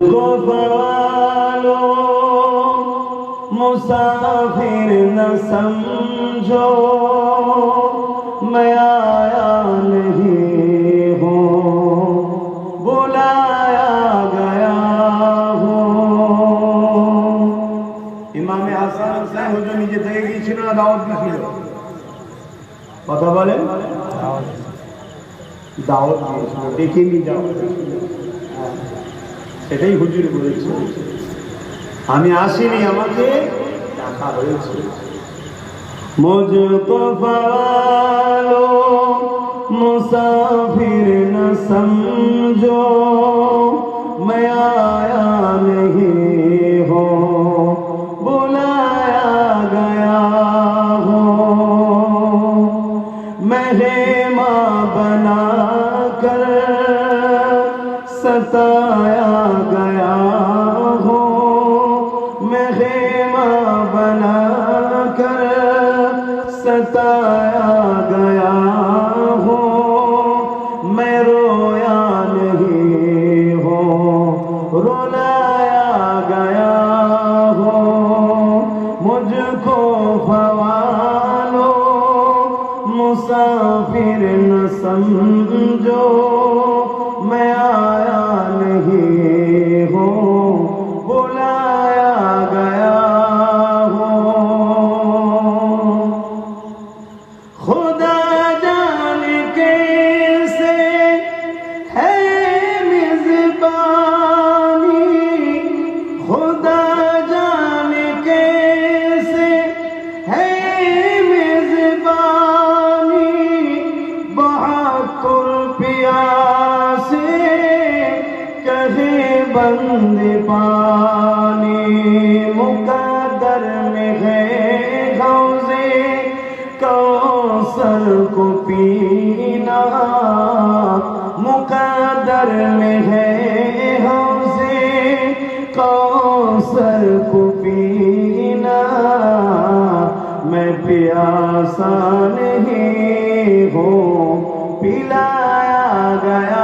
को सवालो मुसाफिर न समझो मैं आया नहीं हूँ बुलाया गया हूँ ইমামে হাসান হোসেন হুজুর নিজে থেকে গিয়েছিল না দাওয়াত দিয়েছিল কথা বলেন দাওয়াত দিয়েছিল ডেকে নিয়ে যাওয়া সেটাই হুজুর বলেছে আমি আসিনি আমাকে ডাকা হয়েছে मुझको फालो मुसाफिर न समझो मैं आया नहीं सताया गया हो मेहमा बना कर सताया गया हो मैं रोया नहीं हो रुलाया गया हो मुझको फवालो मुसाफिर न समझो बंद पानी मुकदर में है गौजे कौसर को पीना मुकदर में है हौसे कौसर को पीना। मैं प्यासा नहीं हूँ, पिलाया गया